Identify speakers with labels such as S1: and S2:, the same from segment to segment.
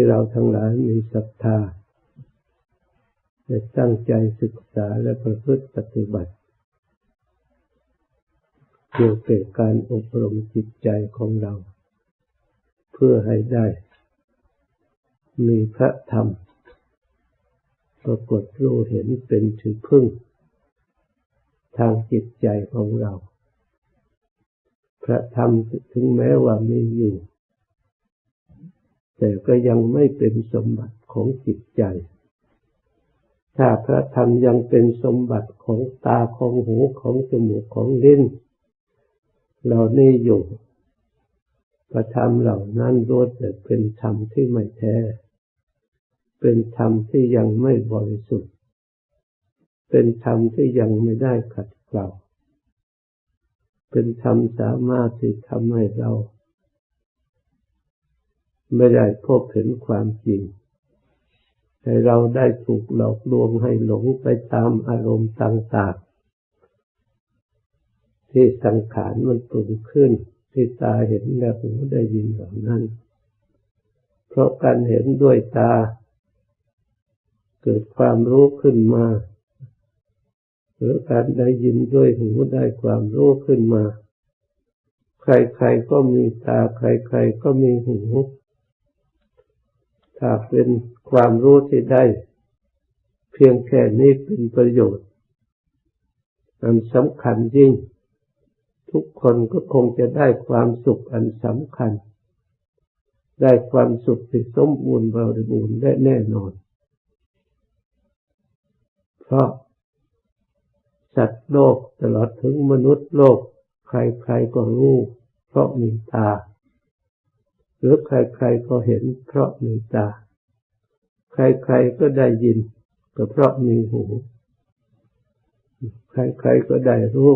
S1: ที่เราทั้งหลายมีศรัทธาและตั้งใจศึกษาและประพฤติปฏิบัติเกี่ยวกับการอบรมจิตใจของเรา เพื่อให้ได้ มีพระธรรมปรากฏรู้เห็นเป็นถือพึ่ง ทางจิตใจของเรา พระธรรมถึงแม้ว่ามีอยู่ แต่ก็ยังไม่เป็นสมบัติของจิตใจ ถ้าพระธรรมยังเป็นสมบัติของตาของหูของจมูกของลิ้นเรานี่อยู่พระธรรมเหล่านั้นรู้แต่เป็นธรรมที่ไม่แท้ เป็นธรรมที่ยังไม่บริสุทธิ์ เป็นธรรมที่ยังไม่ได้ขัดเกลาเป็นธรรมสามารถที่ทำให้เรา ไม่ได้พบเห็นความจริง ให้เราได้ถูกหลอกลวงให้หลงไปตามอารมณ์ต่างๆ ที่สังขารมันปรุงขึ้น ที่ตาเห็นและหูได้ยินเหล่านั้น เพราะการเห็นด้วยตา เกิดความรู้ขึ้นมาหรือการได้ยินด้วยหูได้ความรู้ขึ้นมา ใครๆก็มีตา ใครๆก็มีหู ถ้าเป็นความรู้ที่ได้ เพียงแค่นี้เป็นประโยชน์อันสำคัญยิ่ง ทุกคนก็คงจะได้ความสุขอันสำคัญ ได้ความสุขที่สมบูรณ์บริบูรณ์และแน่นอน เพราะสัตว์โลกตลอดถึงมนุษย์โลก ใครๆก็รู้ เพราะมีตา หรือใครๆก็เห็นเพราะมีตา ใครๆก็ได้ยินก็เพราะมีหู ใครๆก็ได้รู้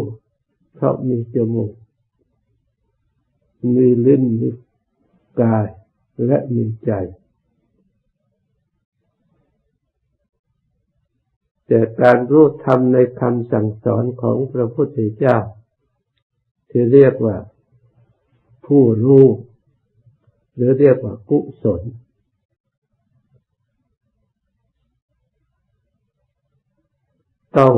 S1: เพราะมีจมูก มีลิ้นมีกายและมีใจ แต่การรู้ธรรมในคำสั่งสอนของพระพุทธเจ้า ที่เรียกว่า ผู้รู้ หรือเรียกว่ากุศล ต้อง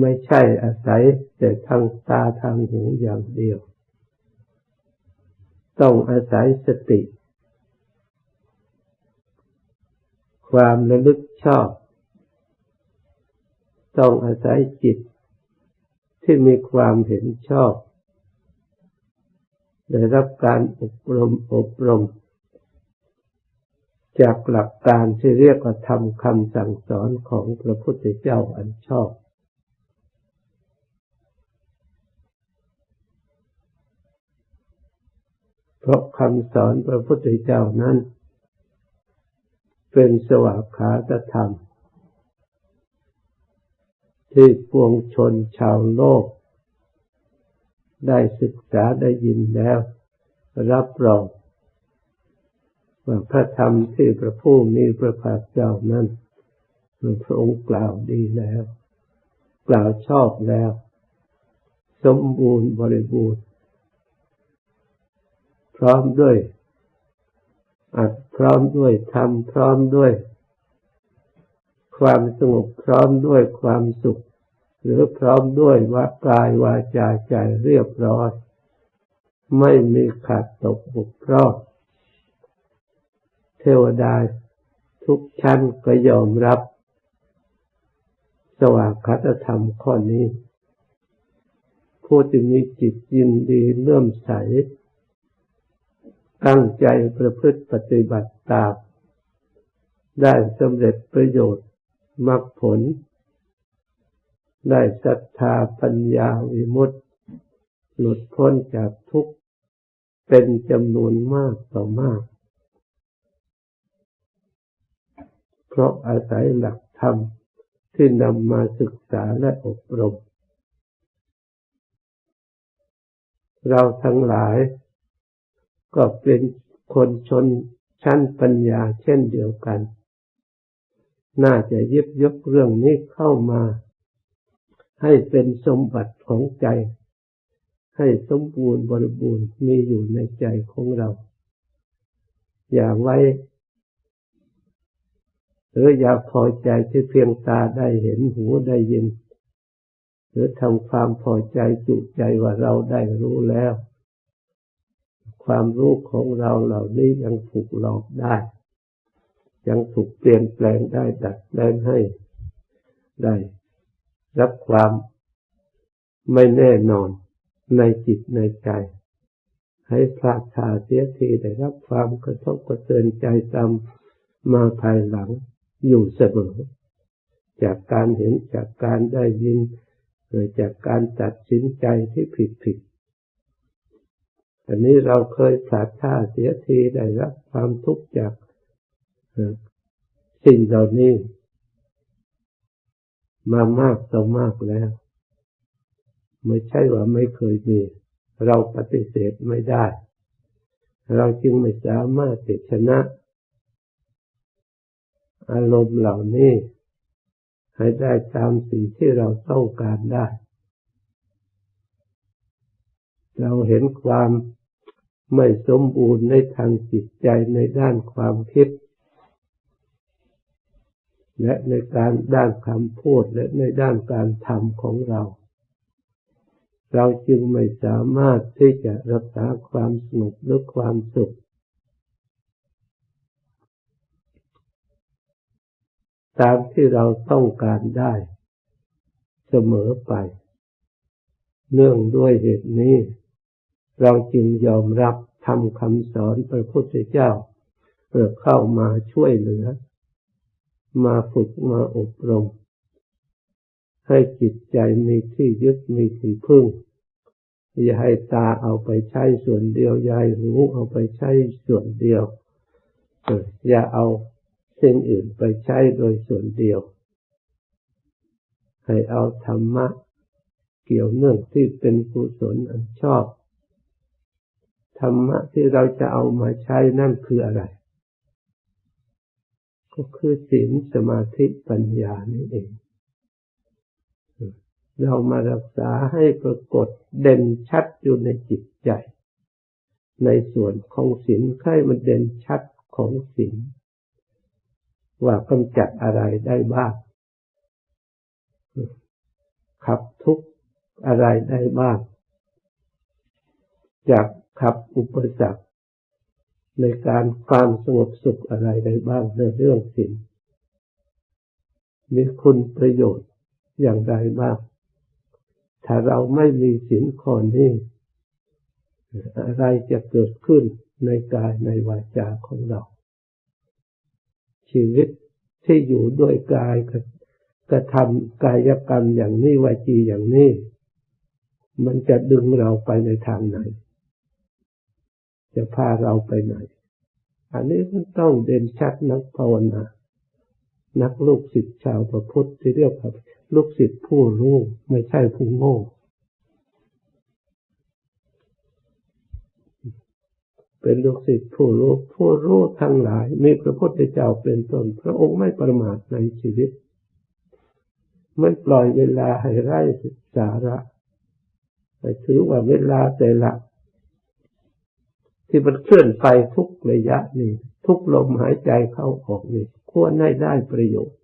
S1: ไม่ใช่อาศัยแต่ทางตาทางหูอย่างเดียว ต้องอาศัยสติ ความระลึกชอบ ต้องอาศัยจิตที่มีความเห็นชอบ ได้รับการอบรมอบรม จากหลักการที่เรียกว่าธรรมคำสั่งสอนของพระพุทธเจ้าอันชอบเพราะคำสอนพระพุทธเจ้านั้น เป็นสวากขาตธรรม ที่ปวงชนชาวโลก ได้ศึกษาได้ยินแล้ว รับรองว่าพระธรรมที่พระผู้มีพระภาคเจ้านั้นพระองค์กล่าวดีแล้ว กล่าวชอบแล้ว สมบูรณ์บริบูรณ์ พร้อมด้วยอัดพร้อมด้วยธรรมพร้อมด้วย ความสงบพร้อมด้วยความสุข หรือพร้อมด้วยว่ากายวาจาใจเรียบร้อย ไม่มีขาดตกบกพร่องเทวดาทุกชั้นก็ยอมรับ สว่างคตธรรมข้อนี้ ผู้ที่มีจิตยินดีเลื่อมใส ตั้งใจประพฤติปฏิบัติตาม ได้สำเร็จประโยชน์มรรคผล ได้ศรัทธาปัญญาวิมุตติ หลุดพ้นจากทุกข์เป็นจำนวนมากต่อมาก เพราะอาศัยหลักธรรมที่นำมาศึกษาและอบรม เราทั้งหลาย ก็เป็นคนชนชั้นปัญญาเช่นเดียวกัน น่าจะยิบยกเรื่องนี้เข้ามา ให้เป็นสมบัติของใจ ให้สมบูรณ์บริบูรณ์มีอยู่ในใจของเรา อย่าไว้ หรืออย่าพอใจที่เพียงตาได้เห็นหูได้ยิน หรือทำความพอใจจุใจว่าเราได้รู้แล้ว ความรู้ของเราเหล่านี้ยังถูกหลอกได้ ยังถูกเปลี่ยนแปลงได้ดัดแปลงให้ได้ รับความไม่แน่นอนในจิตในใจ ให้พลาดทาเสียทีได้รับความกระทบกระเทือนใจตามมาภายหลังอยู่เสมอ จากการเห็นจากการได้ยินหรือจากการตัดสินใจที่ผิดผิด อันนี้เราเคยพลาดท่าเสียทีได้รับความทุกข์จากสิ่งเหล่านี้ มามากต่อมากแล้ว ไม่ใช่ว่าไม่เคยมี เราปฏิเสธไม่ได้ เราจึงไม่สามารถติชนะ อารมณ์เหล่านี้ ให้ได้ตามสิ่งที่เราต้องการได้ เราเห็นความไม่สมบูรณ์ในทางจิตใจในด้านความคิด และในการด้านคำพูดและในด้านการทำของเรา เราจึงไม่สามารถที่จะรักษาความสงบหรือความสุขตามที่เราต้องการได้เสมอไป เนื่องด้วยเหตุนี้ เราจึงยอมรับทำคำสอนพระพุทธเจ้าเพื่อเข้ามาช่วยเหลือ มาฝึกมาอบรม ให้จิตใจมีที่ยึดมีที่พึ่ง อย่าให้ตาเอาไปใช้ส่วนเดียว อย่าให้หูเอาไปใช้ส่วนเดียว อย่าเอาสิ่งอื่นไปใช้โดยส่วนเดียว ให้เอาธรรมะเกี่ยวเนื่องที่เป็นกุศลอันชอบ ธรรมะที่เราจะเอามาใช้นั่นคืออะไร ก็คือศีลสมาธิปัญญานี่เอง เรามารักษาให้ปรากฏเด่นชัดอยู่ในจิตใจ ในส่วนของศีลให้มันเด่นชัดของศีลว่ากำจัดอะไรได้บ้างขับทุกอะไรได้บ้าง จากขับอุปสรรค ในการความสงบสุขอะไรได้บ้างในเรื่องศีลมีคุณประโยชน์อย่างไรบ้าง ถ้าเราไม่มีศีลข้อนี้อะไรจะเกิดขึ้นในกายในวาจาของเรา ชีวิตที่อยู่ด้วยกายกระทำกายกรรมอย่างนี้วาจีอย่างนี้ มันจะดึงเราไปในทางไหน จะพาเราไปไหน อันนี้มันต้องเด่นชัดนักภาวนา นักลูกศิษย์ชาวพระพุทธที่เรียกว่าลูกศิษย์ผู้รู้ไม่ใช่ผู้โง่ เป็นลูกศิษย์ผู้รู้ผู้รู้ทั้งหลาย มีพระพุทธเจ้าเป็นต้นพระองค์ไม่ประมาทในชีวิต ไม่ปล่อยเวลาให้ไร้สาระแต่ถือว่าเวลาแต่ละ ที่มันเคลื่อนไปทุกระยะนี่ทุกลมหายใจเข้าออกนี่ควรให้ได้ประโยชน์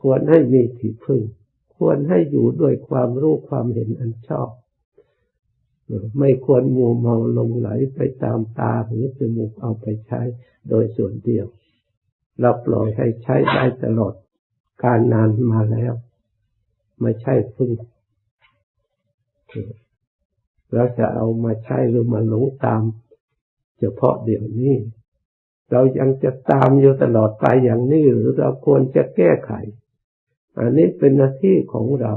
S1: ควรให้มีที่พึ่ง ควรให้อยู่ด้วยความรู้ความเห็นอันชอบ ไม่ควรมัวเมาลงไหลไปตามตาหรือจมูกเอาไปใช้โดยส่วนเดียว เราปล่อยให้ใช้ได้ตลอดการนานมาแล้ว ไม่ใช่พึ่ง เราจะเอามาใช้หรือมาหลงตาม เฉพาะเดี๋ยวนี้ เรายังจะตามอยู่ตลอดไปอย่างนี้หรือเราควรจะแก้ไข อันนี้เป็นหน้าที่ของเรา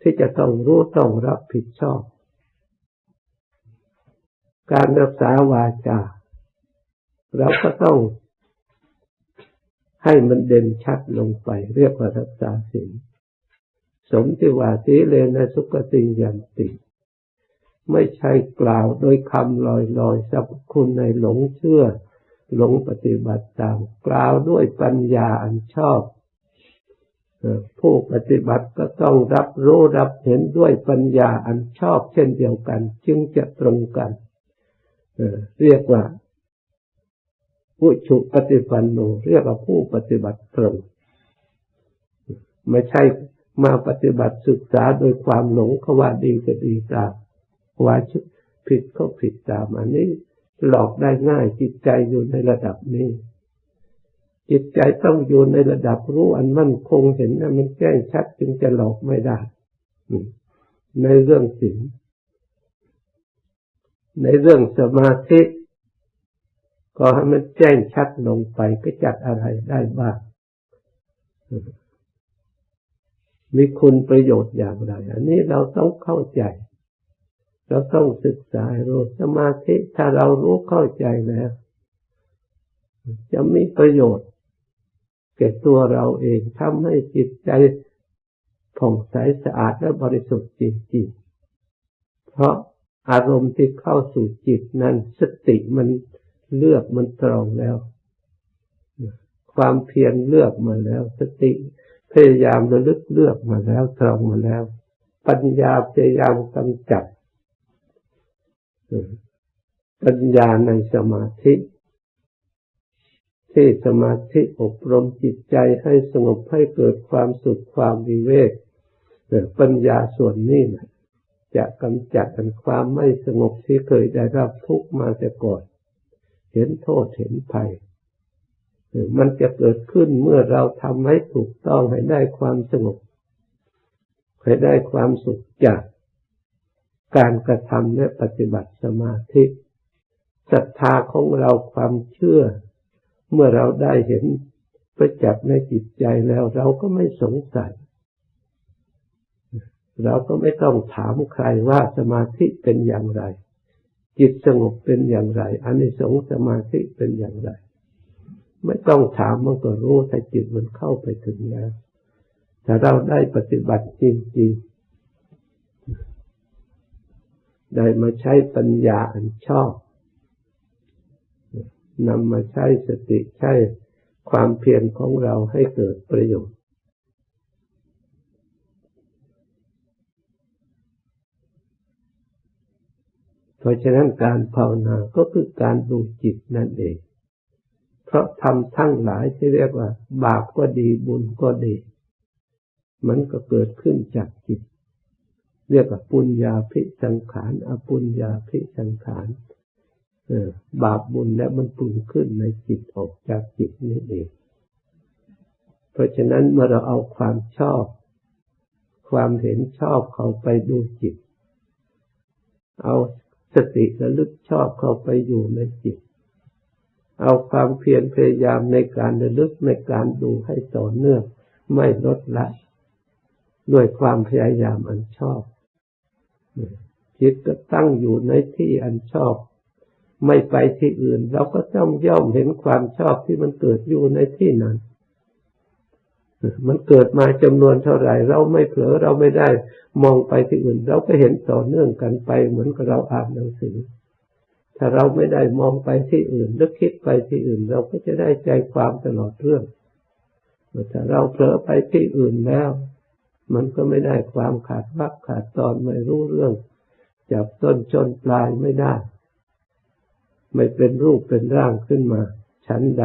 S1: ที่จะต้องรู้ต้องรับผิดชอบ การรักษาวาจาเราก็ต้องให้มันเด่นชัดลงไป เรียกว่ารักษาศีล สมที่ว่าสีเลนสุกติยันติ ไม่ใช่กล่าวโดยคำลอยๆสับคุณในหลงเชื่อ หลงปฏิบัติตาม กล่าวด้วยปัญญาอันชอบผู้ปฏิบัติก็ต้องรับรู้รับเห็นด้วยปัญญาอันชอบเช่นเดียวกัน จึงจะตรงกันเรียกว่าผู้ชุปฏิปันโนเรียกว่าผู้ปฏิบัติตรง ไม่ใช่ มาปฏิบัติศึกษาโดยความหลงเขาว่าดีก็ดีตามว่าผิดก็ผิดตามอันนี้หลอกได้ง่ายจิตใจอยู่ในระดับนี้ จิตใจต้องอยู่ในระดับรู้อันมั่นคงเห็นนะมันแจ้งชัดจึงจะหลอกไม่ได้ในเรื่องศีลในเรื่องสมาธิก็ให้มันแจ้งชัดลงไปก็จัดอะไรได้บ้าง มีคุณประโยชน์อย่างไร อันนี้เราต้องเข้าใจ เราต้องศึกษารู้สมาธิถ้าเรารู้เข้าใจแล้ว จะมีประโยชน์แก่ตัวเราเองทำให้จิตใจผ่องใสสะอาดและบริสุทธิ์จริงๆ เพราะอารมณ์ที่เข้าสู่จิตนั้นสติมันเลือกมันตรองแล้ว ความเพียรเลือกมาแล้ว สติ พยายามระลึกเลือกมาแล้วตรองมาแล้ว ปัญญาพยายามกำจัดปัญญาในสมาธิที่สมาธิอบรมจิตใจให้สงบให้เกิดความสุขความวิเวกปัญญาส่วนนี้นะจะกำจัดความไม่สงบที่เคยได้รับทุกข์มาแต่ก่อน เห็นโทษเห็นภัย มันจะเกิดขึ้นเมื่อเราทำให้ถูกต้องให้ได้ความสงบให้ได้ความสุขจากการกระทำและปฏิบัติสมาธิศรัทธาของเราความเชื่อ เมื่อเราได้เห็นประจักษ์ในจิตใจแล้ว เราก็ไม่สงสัย เราก็ไม่ต้องถามใครว่าสมาธิเป็นอย่างไร จิตสงบเป็นอย่างไรอันนี้สงสมาธิเป็นอย่างไร ไม่ต้องถามมันก็รู้แต่จิตมันเข้าไปถึงแล้วแต่เราได้ปฏิบัติจริงๆ ได้มาใช้ปัญญาอันชอบนำมาใช้สติใช้ความเพียรของเราให้เกิดประโยชน์ เพราะฉะนั้นการภาวนาก็คือการดูจิตนั่นเอง เพราะทำทั้งหลายที่เรียกว่า บาปก็ดีบุญก็ดี มันก็เกิดขึ้นจากจิต เรียกว่าปุญญาพิสังขารอปุญญาพิสังขารบาปบุญและมันปรุงขึ้นในจิตออกจากจิตนี่เอง เพราะฉะนั้นเมื่อเราเอาความชอบ ความเห็นชอบเข้าไปดูจิต เอาสติระลึกชอบเข้าไปอยู่ในจิต เอาความเพียรพยายามในการระลึกในการดูให้ต่อเนื่อง ไม่ลดละ ด้วยความพยายามอันชอบ จิตก็ตั้งอยู่ในที่อันชอบ ไม่ไปที่อื่น เราก็ต้องย่อมเห็นความชอบที่มันเกิดอยู่ในที่นั้นมันเกิดมาจำนวนเท่าไหร่ เราไม่เผลอเราไม่ได้มองไปที่อื่น เราก็เห็นต่อเนื่องกันไปเหมือนกับเราอ่านหนังสือ ถ้าเราไม่ได้มองไปที่อื่นหรือคิดไปที่อื่น เราก็จะได้ใจความตลอดเรื่องถ้าเราเผลอไปที่อื่นแล้ว มันก็ไม่ได้ความขาดวักขาดตอนไม่รู้เรื่องจับต้นชนปลายไม่ได้ ไม่เป็นรูปเป็นร่างขึ้นมา ชั้นใด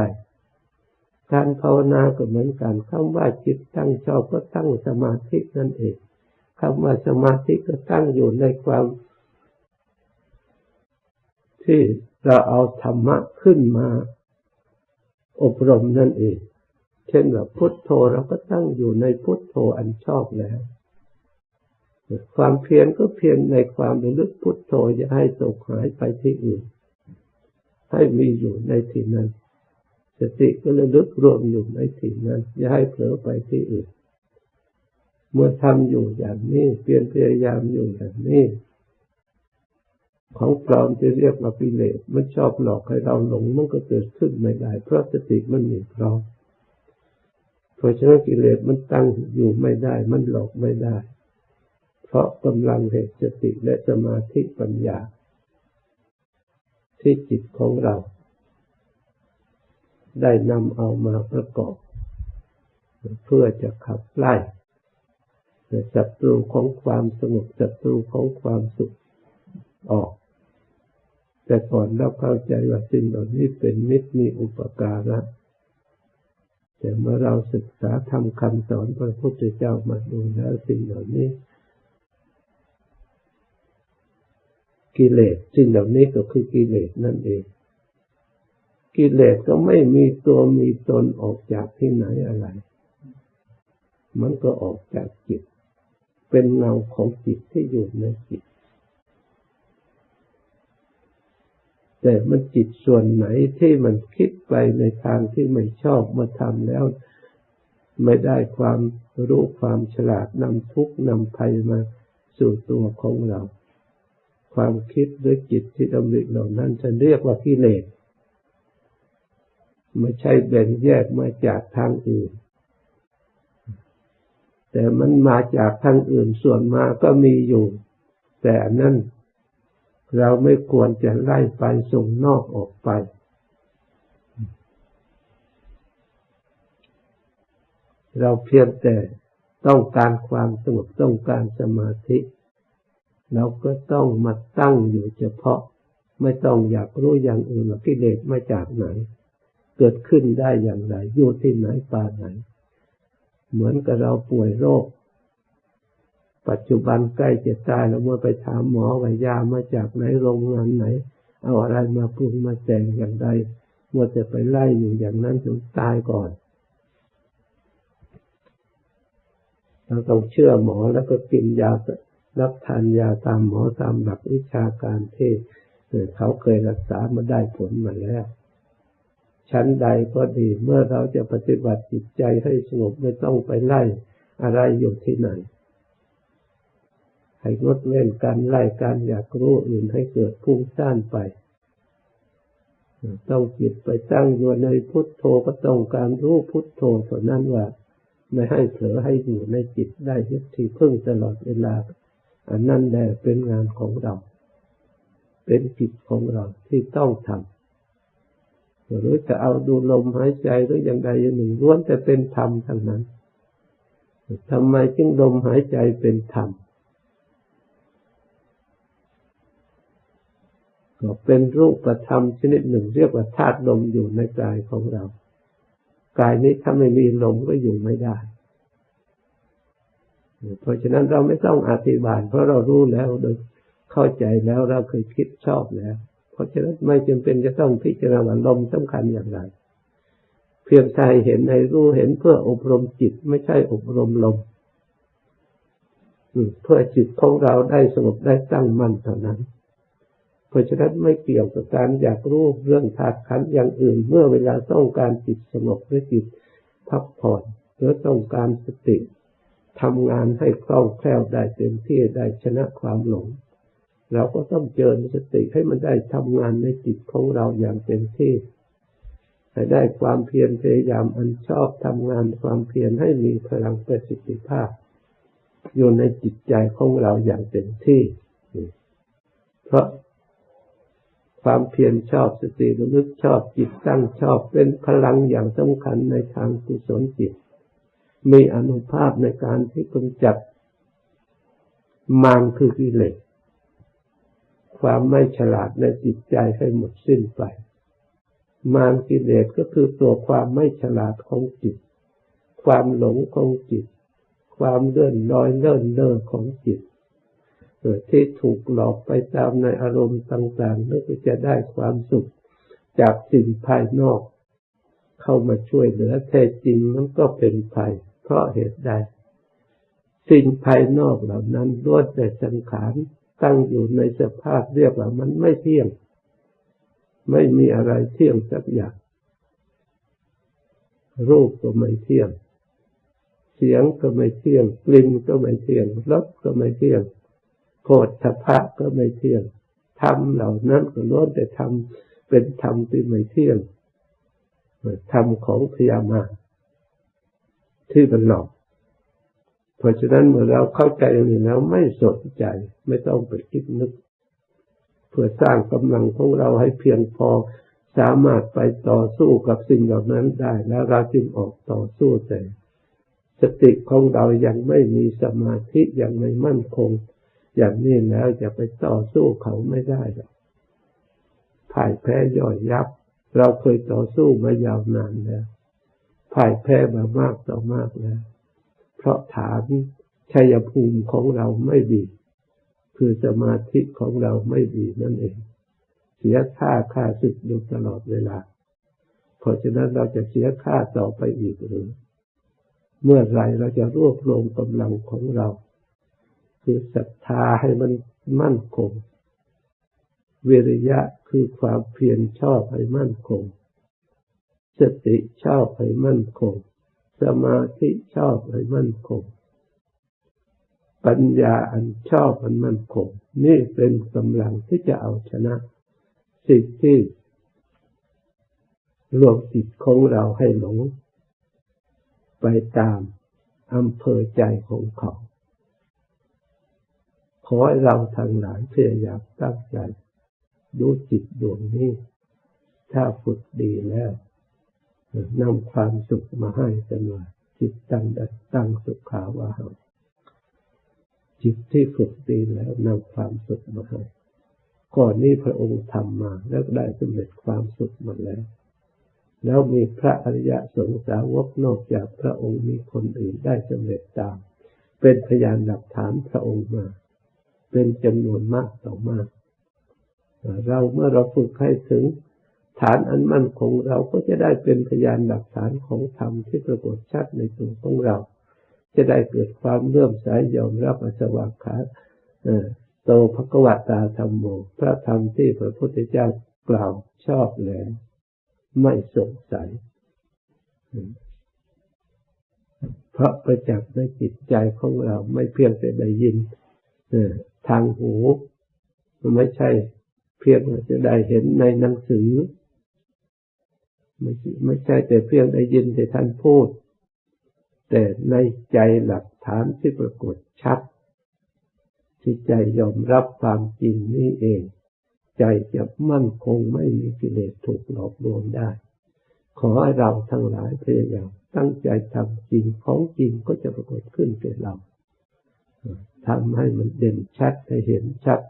S1: การภาวนาก็เหมือนกันคำว่าจิตตั้งชอบก็ตั้งสมาธินั่นเองคำว่าสมาธิก็ตั้งอยู่ในความ ที่เราเอาธรรมะขึ้นมาอบรมนั่นเอง เช่นแบบพุทโธเราก็ตั้งอยู่ในพุทโธอันชอบแล้ว ความเพียรก็เพียรในความระลึกพุทโธอย่าให้ตกหายไปที่อื่น ให้มีอยู่ในที่นั้น สติก็ระลึกรวมอยู่ในที่นั้น อย่าให้เผลอไปที่อื่น เมื่อทำอยู่อย่างนี้เพียรพยายามอยู่อย่างนี้ ของปลอมที่เรียกว่าปิเลสมันชอบหลอกให้เราหลงมันก็เกิดขึ้นไม่ได้ เพราะสติมันมีพร้อมเพราะฉะนั้นกิเลสมันตั้งอยู่ไม่ได้ มันหลอกไม่ได้ เพราะกำลังเหตุสติและสมาธิปัญญา ที่จิตของเรา ได้นำเอามาประกอบ เพื่อจะขับไล่ศัตรูของความสงบศัตรูของความสุขออก แต่ก่อนเราเข้าใจว่าสิ่งเหล่านี้เป็นมิตรมีอุปการะแต่เมื่อเราศึกษาทำคำสอนพระพุทธเจ้ามาดูแล้วสิ่งเหล่านี้ กิเลสสิ่งเหล่านี้ก็คือกิเลสนั่นเอง กิเลสก็ไม่มีตัวมีตนออกจากที่ไหนอะไร มันก็ออกจากจิต เป็นเงาของจิตที่อยู่ในจิต แต่มันจิตส่วนไหนที่มันคิดไปในทางที่ไม่ชอบมาทำแล้ว ไม่ได้ความรู้ความฉลาดนำทุกข์นำภัยมาสู่ตัวของเรา ความคิดด้วยจิตที่ดำริเหล่านั้นจะเรียกว่ากิเลสไม่ใช่แบ่งแยกมาจากทางอื่น แต่มันมาจากทางอื่นส่วนมาก็มีอยู่ แต่นั่น เราไม่ควรจะไล่ไปส่งนอกออกไป เราเพียงแต่ต้องการความสงบต้องการสมาธิ เราก็ต้องมาตั้งอยู่เฉพาะ ไม่ต้องอยากรู้อย่างอื่นว่ากิเลสมาจากไหน เกิดขึ้นได้อย่างไรอยู่ที่ไหนป่าไหน เหมือนกับเราป่วยโรค ปัจจุบันใกล้จะตายแล้วเมื่อไปถามหมอว่ายามาจากไหนโรงงานไหน เอาอะไรมาปรุงมาแต่งอย่างใดเมื่อจะไปไล่อยู่อย่างนั้นจนตายก่อนเราต้องเชื่อหมอแล้วก็กินยารับทานยาตามหมอตามหลักวิชาการที่เขาเคยรักษามาได้ผลมาแล้วชั้นใดก็ดีเมื่อเราจะปฏิบัติจิตใจให้สงบไม่ต้องไปไล่อะไรอยู่ที่ไหน ให้งดเว้นการไล่การอยากรู้อื่นให้เกิดพุ่งซ่านไป ต้องจิตไปตั้งอยู่ในพุทโธก็ต้องการรู้พุทโธเท่านั้นว่า ไม่ให้เผลอให้อยู่ในจิตได้ยึดที่พึ่งตลอดเวลา อันนั้นแหละเป็นงานของเรา เป็นกิจของเราที่ต้องทำหรือจะเอาดูลมหายใจหรืออย่างใดอย่างหนึ่งล้วนแต่เป็นธรรมทั้งนั้นทำไมจึงลมหายใจเป็นธรรม ก็เป็นรูปธรรมชนิดหนึ่ง เรียกว่าธาตุลมอยู่ในกายของเรา กายนี้ถ้าไม่มีลมก็อยู่ไม่ได้ เพราะฉะนั้นเราไม่ต้องอธิบาย เพราะเรารู้แล้วโดยเข้าใจแล้วเราเคยคิดชอบแล้ว เพราะฉะนั้นไม่จำเป็นจะต้องพิจารณาลมสำคัญอย่างไร เพียงใจเห็นในรู้เห็นเพื่ออบรมจิตไม่ใช่อบรมลมเพื่อจิตของเราได้สงบได้ตั้งมั่นเท่านั้น เพราะฉะนั้นไม่เกี่ยวกับการอยากรู้เรื่องธาตุขันอย่างอื่น เมื่อเวลาต้องการจิตสงบหรือจิตพักผ่อนหรือต้องการสติทำงานให้คล่องแคล่วได้เต็มที่ได้ชนะความหลง เราก็ต้องเจริญสติให้มันได้ทำงานในจิตของเราอย่างเต็มที่ให้ได้ความเพียรพยายามอันชอบทำงานความเพียรให้มีพลังประสิทธิภาพ อยู่ในจิตใจของเราอย่างเต็มที่ เพราะ ความเพียรชอบสติระลึกชอบจิตตั้งชอบเป็นพลังอย่างสำคัญในทางกุศลจิต มีอนุภาพในการที่กำจัดมารคือกิเลสความไม่ฉลาดในจิตใจให้หมดสิ้นไป มารกิเลสก็คือตัวความไม่ฉลาดของจิต ความหลงของจิต ความเลื่อนลอยเลื่อนเล่อของจิต ที่ถูกหลอกไปตามในอารมณ์ต่างๆแล้วก็จะได้ความสุขจากสิ่งภายนอก เข้ามาช่วยเหลือแท้จริงมันก็เป็นภัย เพราะเหตุใด สิ่งภายนอกเหล่านั้นล้วนแต่สังขารตั้งอยู่ในสภาพเรียกว่ามันไม่เที่ยง ไม่มีอะไรเที่ยงสักอย่าง รูปก็ไม่เที่ยง เสียงก็ไม่เที่ยง กลิ่นก็ไม่เที่ยง รสก็ไม่เที่ยง โพธพะก็ไม่เที่ยงธรรมเหล่านั้นก็ล้วนแต่ทำเป็นธรรมที่ไม่เที่ยงธรรมของพยามาที่มันหลอกเพราะฉะนั้นเมื่อเราเข้าใจอย่างนี้แล้วไม่สนใจ ไม่ต้องไปคิดนึก เพื่อสร้างกำลังของเราให้เพียงพอสามารถไปต่อสู้กับสิ่งเหล่านั้นได้ แล้วเราจึงออกต่อสู้แต่สติของเรายังไม่มีสมาธิยังไม่มั่นคง อย่างนี้แล้วจะไปต่อสู้เขาไม่ได้หรอกพ่ายแพ้ย่อยยับ เราเคยต่อสู้มายาวนานแล้วพ่ายแพ้มามากต่อมากแล้ว เพราะฐานชัยภูมิของเราไม่ดี คือสมาธิของเราไม่ดีนั่นเอง เสียค่าค่าศึกอยู่ตลอดเวลา เพราะฉะนั้นเราจะเสียค่าต่อไปอีกหรือ เมื่อไรเราจะรวบรวมกำลังของเรา คือศรัทธาให้มันมั่นคง วิริยะคือความเพียรชอบให้มั่นคง สติชอบให้มั่นคง สมาธิชอบให้มั่นคง ปัญญาอันชอบมันมั่นคง นี่เป็นกำลังที่จะเอาชนะ สิ่งที่รวมจิตของเราให้หลง ไปตามอำเภอใจของเขา อให้เราทั้งหลายพยายามตั้งใจดูจิตดวงนี้ ถ้าฝึกดีแล้วนำความสุขมาให้กันว่าจิตตั้งดัดตั้งสุขาวาหาจิตที่ฝึกดีแล้วนำความสุขมาให้ก่อนนี้พระองค์ทำมาแล้วได้สำเร็จความสุขมดแล้ว แล้วมีพระอริยสงสาวกนอกจากพระองค์มีคนอื่นได้สำเร็จตาม เป็นพยานหลักฐานพระองค์มา เป็นจำนวนมากต่อมาก เราเมื่อเราฝึกให้ถึงฐานอันมั่นคงเราก็จะได้เป็นพยานหลักฐานของธรรมที่ปรากฏชัดในตัวของเรา จะได้เกิดความเลื่อมใสยอมรับอสวากขาโตภควตาธรรมโม พระธรรมที่พระพุทธเจ้ากล่าวชอบแล้วไม่สงสัย เพราะประจักษ์ในจิตใจของเราไม่เพียงแต่ได้ยิน ทางหูไม่ใช่เพียงจะได้เห็นในหนังสือ ไม่ไม่ใช่แต่เพียงได้ยินแต่ท่านพูด แต่ในใจหลักฐานที่ปรากฏชัด ที่ใจยอมรับความจริงนี้เอง ใจจะมั่นคงไม่มีกิเลสถูกหลอกลวงได้ ขอให้เราทั้งหลายพยายามตั้งใจทำจริงของจริงก็จะปรากฏขึ้นแก่เรา ทำให้มันเด่นชัดให้เห็นชัด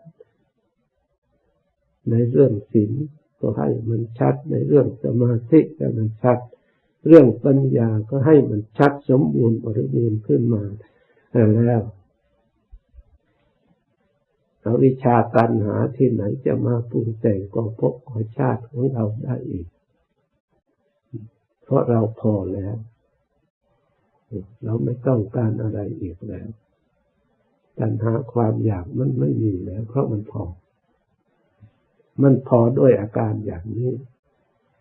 S1: ในเรื่องศีลก็ให้มันชัด ในเรื่องสมาธิก็มันชัด เรื่องปัญญาก็ให้มันชัดสมบูรณ์บริบูรณ์ขึ้นมาแล้วอวิชาตัณหาที่ไหนจะมาปรุงแต่งกองภพของชาติของเราได้อีก เพราะเราพอแล้ว เราไม่ต้องการอะไรอีกแล้ว ตัณหาความอยากมันไม่มีแล้ว เพราะมันพอ มันพอด้วยอาการอย่างนี้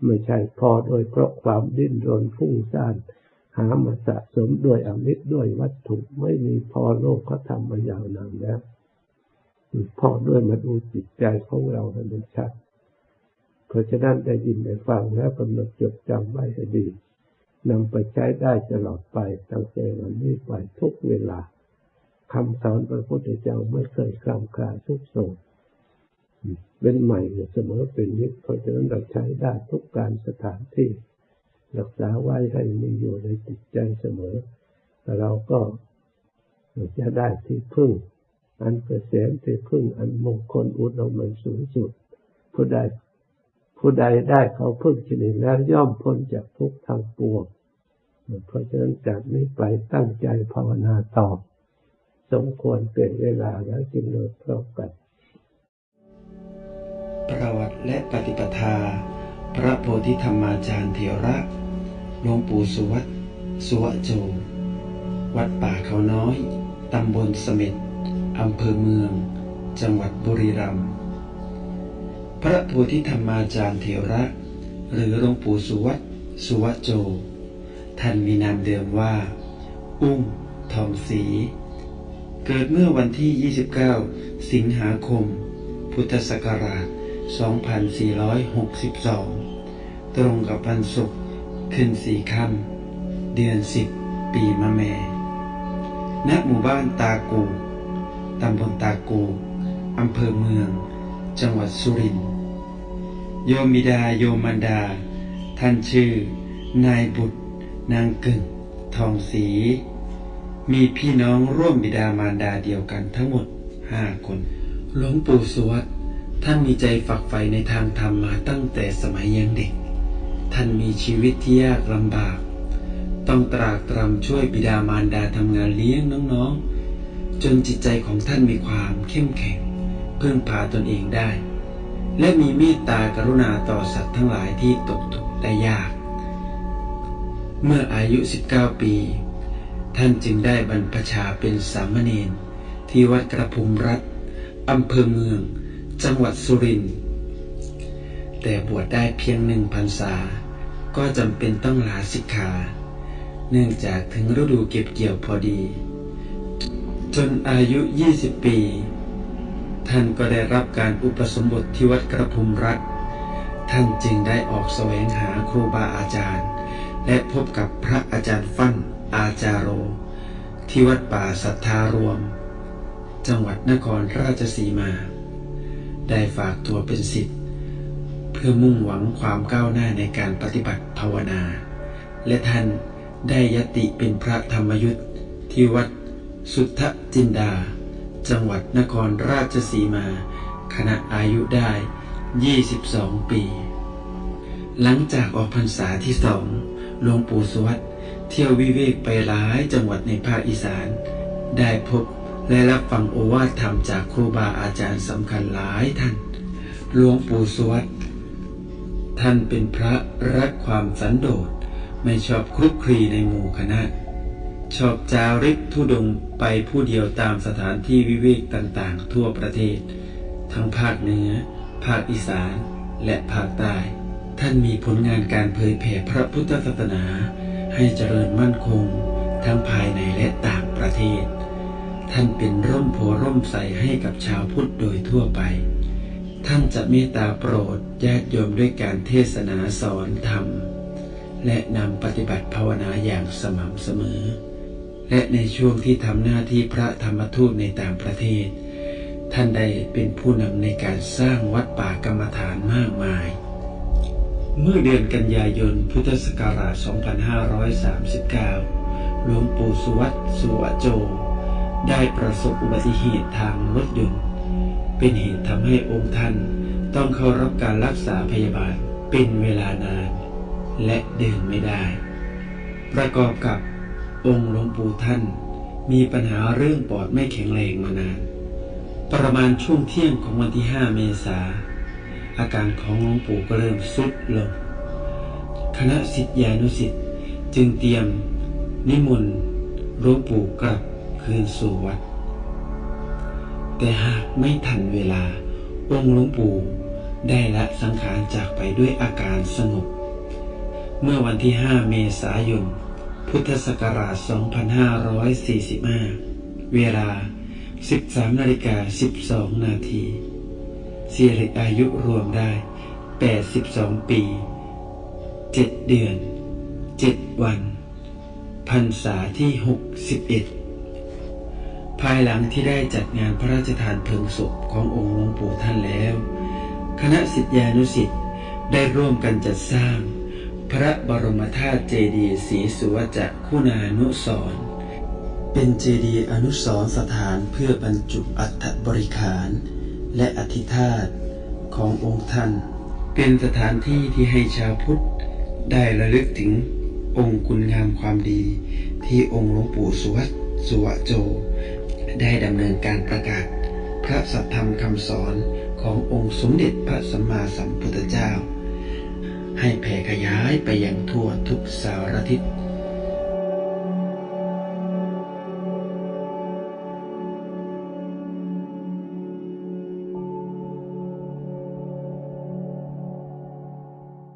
S1: ไม่ใช่พอโดยเพราะความดิ้นรนฟุ้งซ่านหามาสะสมด้วยอมิตรด้วยวัตถุไม่มีพอโลกเขาทำมายาวนานแล้วพอด้วยมาดูจิตใจของเราให้มันชัดเพราะฉะนั้นได้ยินได้ฟังแล้วกำหนดจดจำไว้ให้ดีนำไปใช้ได้ตลอดไปตั้งแต่วันนี้ไปทุกเวลา คำสอนพระพุทธเจ้าไม่เคยคลำคลาทุกโศกเป็นใหม่เสมอเป็นนิดเพราะฉะนั้นเราใช้ได้ทุกการสถานที่ รักษาไว้ให้มีอยู่ในจิตใจเสมอแต่เราก็จะได้ที่พึ่ง อันเกษมที่พึ่งอันมงคลอุดมมันสูงสุดผู้ใดผู้ใดได้เขาพึ่งชนิดแล้วย่อมพ้นจากทุกทางปวงเพราะฉะนั้นจากนี้ไปตั้งใจภาวนาต่อ สมควรเป็นเวลาแล้วจึงเลิกพร้อมกัน
S2: ประวัติและปฏิปทา พระโพธิธรรมาจารย์เถระหลวงปู่สุวัตสุวโจ วัดป่าเขาน้อย ตำบลเสม็ดอำเภอเมือง จังหวัดบุรีรัมย์พระโพธิธรรมาจารย์เถระ หรือหลวงปู่สุวัตสุวโจ ท่านมีนามเดิมว่า อุ้มทองศรี เกิดเมื่อวันที่ 29 สิงหาคม พุทธศักราช 2462 ตรงกับวันศุกร์ขึ้นสี่ค่ำเดือน 10 ปีมะแม่ณหมู่บ้านตากูตำบลตากูอำเภอเมือง จังหวัดสุรินทร์ โยมิดาโยมันดา ท่านชื่อ นายบุตร นางกึ่ง ทองศรี มีพี่น้องร่วมบิดามารดาเดียวกันทั้งหมดห้าคน หลวงปู่สวัสดท่านมีใจฝักใฝ่ในทางธรรมมาตั้งแต่สมัยยังเด็ก ท่านมีชีวิตที่ยากลำบาก ต้องตรากตรำช่วยบิดามารดาทำงานเลี้ยงน้องๆ จนจิตใจของท่านมีความเข้มแข็งพึ่งพาตนเองได้ และมีเมตตากรุณาต่อสัตว์ทั้งหลายที่ตกทุกข์ได้ยาก เมื่ออายุ 19 ปี ท่านจึงได้บรรพชาเป็นสามเณรที่วัดกระพุมรัฐอำเภอเมือง จังหวัดสุรินทร์แต่บวชได้เพียงหนึ่งพรรษา ก็จำเป็นต้องลาสิกขา เนื่องจากถึงฤดูเก็บเกี่ยวพอดี จนอายุ 20 ปี ท่านก็ได้รับการอุปสมบทที่วัดกระพุมรัฐ ท่านจึงได้ออกแสวงหาครูบาอาจารย์ และพบกับพระอาจารย์ฟั่น อาจารโร ที่วัดป่าสัทธารวม จังหวัดนครราชสีมา ได้ฝากตัวเป็นศิษย์เพื่อมุ่งหวังความก้าวหน้าในการปฏิบัติภาวนา และท่านได้ยติเป็นพระธรรมยุทธที่วัดสุทธจินดา จังหวัดนครราชสีมา ขณะอายุได้ 22 ปี หลังจากออกพรรษาที่สองหลวงปู่สวัสด เที่ยววิเวกไปหลายจังหวัดในภาคอีสาน ได้พบและรับฟังโอวาทธรรมจากครูบาอาจารย์สำคัญหลายท่าน หลวงปู่สวัสดท่านเป็นพระรักความสันโดษ ไม่ชอบคลุกคลีในหมู่คณะ ชอบจาริกทุดงไปผู้เดียวตามสถานที่วิเวกต่างๆ ทั่วประเทศ ทั้งภาคเหนือ ภาคอีสาน และภาคใต้ ท่านมีผลงานการเผยแผ่พระพุทธศาสนา ให้เจริญมั่นคงทั้งภายในและต่างประเทศ ท่านเป็นร่มโพร่มใสให้กับชาวพุทธโดยทั่วไป ท่านจะเมตตาโปรดญาติโยมด้วยการเทศนาสอนธรรม และนำปฏิบัติภาวนาอย่างสม่ำเสมอ และในช่วงที่ทำหน้าที่พระธรรมทูตในต่างประเทศ ท่านได้เป็นผู้นำในการสร้างวัดป่ากรรมฐานมากมาย เมื่อเดือนกันยายน พุทธศักราช 2539 หลวงปู่สุวัตสุวโจ ได้ประสบอุบัติเหตุทางรถยนต์ เป็นเหตุทำให้องค์ท่านต้องเข้ารับการรักษาพยาบาลเป็นเวลานาน และเดินไม่ได้ ประกอบกับองค์หลวงปู่ท่าน มีปัญหาเรื่องปอดไม่แข็งแรงมานาน ประมาณช่วงเที่ยงของวันที่ 5 เมษายน อาการของหลวงปู่ก็เริ่มทรุดลงคณะสิทธิานุสิทธิ์จึงเตรียมนิมนต์หลวงปู่กลับคืนสู่วัด แต่หากไม่ทันเวลาองค์หลวงปู่ได้ละสังขารจากไปด้วยอาการสงบ เมื่อวันที่ 5 เมษายน พุทธศักราช 2545 เวลา 13นาฬิกา12 นาที เสียริอายุรวมได้ 82 ปี 7 เดือน 7 วัน พรรษาที่ 61 ภายหลังที่ได้จัดงานพระราชทานเพลิงศพขององค์หลวงปู่ท่านแล้ว คณะสิทธิานุสิทธิ์ได้ร่วมกันจัดสร้าง พระบรมธาตุเจดีย์ศรีสุวจักคุณานุสรเป็นเจดีย์อนุสรสถานเพื่อบรรจุอัฐบริขาร และอธิธาตขององค์ท่าน เป็นสถานที่ที่ให้ชาวพุทธได้ระลึกถึงองค์คุณงามความดี ที่องค์หลวงปู่สุวัตสุวโจ ได้ดำเนินการประกาศ พระสัทธรรมคำสอนขององค์สมเด็จพระสัมมาสัมพุทธเจ้า ให้แผ่ขยายไปยังทั่วทุกสารทิศ